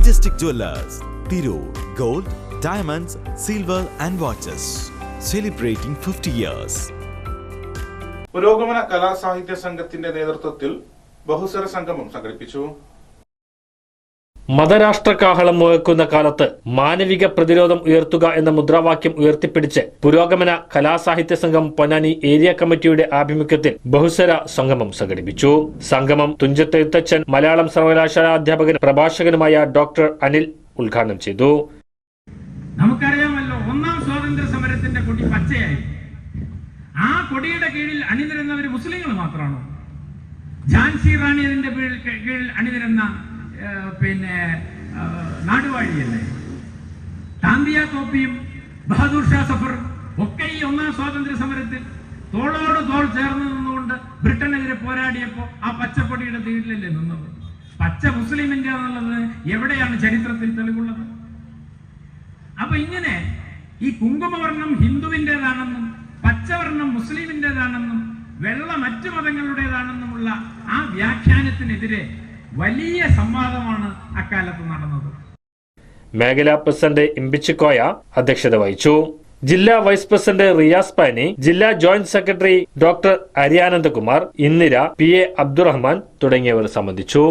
Majestic Jewelers, Tirur, Gold, Diamonds, Silver and Watches. Celebrating 50 years. പുരോഗമന കലാസാഹിത്യ സംഘത്തിന്റെ നേതൃത്വത്തിൽ ബഹുസ്വര സംഗമം സംഘടിപ്പിച്ചു മതരാഷ്ട്രകാഹളം മുഴക്കുന്ന കാലത്ത് മാനവിക പ്രതിരോധം ഉയർത്തുക എന്ന മുദ്രാവാക്യം ഉയർത്തിപ്പിടിച്ച് പുരോഗമന കലാസാഹിത്യ സംഘം പൊന്നാനി ഏരിയ കമ്മിറ്റിയുടെ ആഭിമുഖ്യത്തിൽ ബഹുസര സംഗമം സംഘടിപ്പിച്ചു. സംഗമം തുഞ്ചത്ത് എഴുത്തച്ഛൻ മലയാളം സർവകലാശാല അധ്യാപകൻ പ്രഭാഷകനുമായ ഡോക്ടർ അനിൽ ഉദ്ഘാടനം ചെയ്തു. നമുക്കറിയാമല്ലോ ഒന്നാം സ്വാതന്ത്ര്യ സമരത്തിന്റെ കൊടി പച്ചയായി. ആ കൊടിയുടെ കീഴിൽ അണിനിരുന്നവർ മുസ്ലിങ്ങൾ മാത്രമാണോ? ഝാൻസി റാണി അതിന്റെ കീഴിൽ അണിനിരുന്ന പിന്നെ നാടുവാഴിയല്ലേ? താന്തിയ തോപ്പിയും ബഹദൂർ ഷാ സഫർ ഒക്കെ ഈ ഒന്നാം സ്വാതന്ത്ര്യ സമരത്തിൽ തോളോട് തോൾ ചേർന്ന് നിന്നുകൊണ്ട് ബ്രിട്ടനെതിരെ പോരാടിയപ്പോ ആ പച്ചപ്പൊടിയുടെ തീരിലല്ലേ നിന്നത്? പച്ച മുസ്ലിം ഇന്ത്യ എന്നുള്ളത് എവിടെയാണ് ചരിത്രത്തിൽ തെളിവുള്ളത്? അപ്പൊ ഇങ്ങനെ ഈ കുങ്കുമവർണം ഹിന്ദുവിന്റെതാണെന്നും പച്ചവർണം മുസ്ലിമിന്റെതാണെന്നും വെള്ള മറ്റു മതങ്ങളുടേതാണെന്നുമുള്ള ആ വ്യാഖ്യാനത്തിനെതിരെ വലിയ സംവാദമാണ് അക്കാലത്ത് നടന്നത്. മേഖലാ പ്രസിഡന്റ് ഇമ്പിച്ചിക്കോയ അധ്യക്ഷത വഹിച്ചു. ജില്ലാ വൈസ് പ്രസിഡന്റ് റിയാസ് പാനി ജില്ലാ joint secretary doctor അരിയാനന്ദകുമാർ Indira P A Abdurahman തുടങ്ങിയവർ സംബന്ധിച്ചു.